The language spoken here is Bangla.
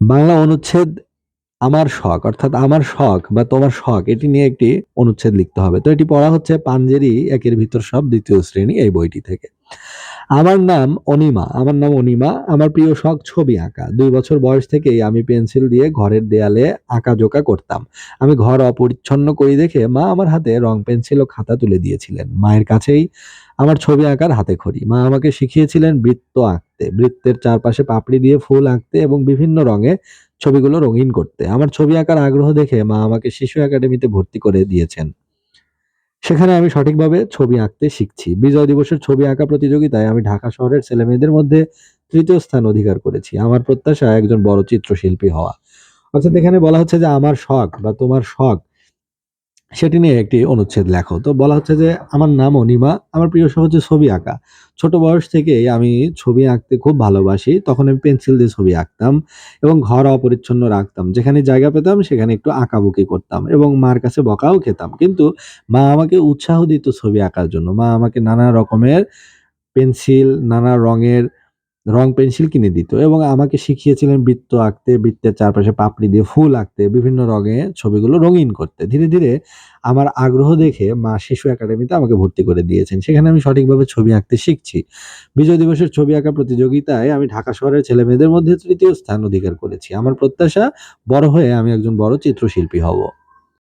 বাংলা অনুচ্ছেদ আমার শখ, অর্থাৎ আমার শখ বা তোমার শখ, এটি নিয়ে একটি অনুচ্ছেদ লিখতে হবে। তো এটি পড়া হচ্ছে পাঞ্জেরি একের ভিতর সব দ্বিতীয় শ্রেণি এই বইটি থেকে। আমার নাম অনিমা, আমার নাম অনিমা, আমার প্রিয় শখ ছবি আঁকা। দুই বছর বয়স থেকেই আমি পেন্সিল দিয়ে ঘরের দেয়ালে আঁকা জোকা করতাম। আমি ঘর অপরিচ্ছন্ন করি দেখে মা আমার হাতে রং পেন্সিল ও খাতা তুলে দিয়েছিলেন। মায়ের কাছেই আমার ছবি আঁকার হাতে খড়ি। মা আমাকে শিখিয়েছিলেন বৃত্ত আঁকতে। বৃত্তের চারপাশে পাপড়ি দিয়ে ফুল আঁকতে এবং বিভিন্ন রঙে ছবিগুলো রঙিন করতে। আমার ছবি আঁকার আগ্রহ দেখে মা আমাকে শিশু একাডেমিতে ভর্তি করে দিয়েছেন। সেখানে আমি সঠিকভাবে ছবি আঁকতে শিখছি। বিজয় দিবসের ছবি আঁকা প্রতিযোগিতায় আমি ঢাকা শহরের ছেলে মেয়েদের মধ্যে তৃতীয় স্থান অধিকার করেছি। আমার প্রত্যাশা একজন বড় চিত্রশিল্পী হওয়া। অর্থাৎ এখানে বলা হচ্ছে যে, আমার শখ বা তোমার শখ সেটি নিয়ে একটি অনুচ্ছেদ লেখো। তো বলা হচ্ছে যে, আমার নাম অনিমা আমার প্রিয় শখ হচ্ছে ছবি আঁকা। ছোট বয়স থেকেই আমি ছবি আঁকতে খুব ভালোবাসি। তখন আমি পেন্সিল দিয়ে ছবি আঁকতাম এবং ঘর অপরিচ্ছন্ন রাখতাম। যেখানে জায়গা পেতাম, সেখানে একটু আঁকাবুকি করতাম এবং মার কাছে বকাও খেতাম। কিন্তু মা আমাকে উৎসাহ দিত ছবি আঁকার জন্য। মা আমাকে নানা রকমের পেন্সিল, নানা রঙের রং পেন্সিল কিনে দিত এবং আমাকে শিখিয়েছিলেন বৃত্ত আঁকতে, বৃত্তের চারপাশে পাপড়ি দিয়ে ফুল আঁকতে, বিভিন্ন রঙে ছবিগুলো রঙিন করতে। ধীরে ধীরে আমার আগ্রহ দেখে মা শিশু একাডেমিতে আমাকে ভর্তি করে দিয়েছেন। সেখানে আমি সঠিকভাবে ছবি আঁকতে শিখছি। বিজয় দিবসের ছবি আঁকা প্রতিযোগিতায় আমি ঢাকা শহরের ছেলে মেয়েদের মধ্যে তৃতীয় স্থান অধিকার করেছি। আমার প্রত্যাশা, বড় হয়ে আমি একজন বড় চিত্রশিল্পী হব।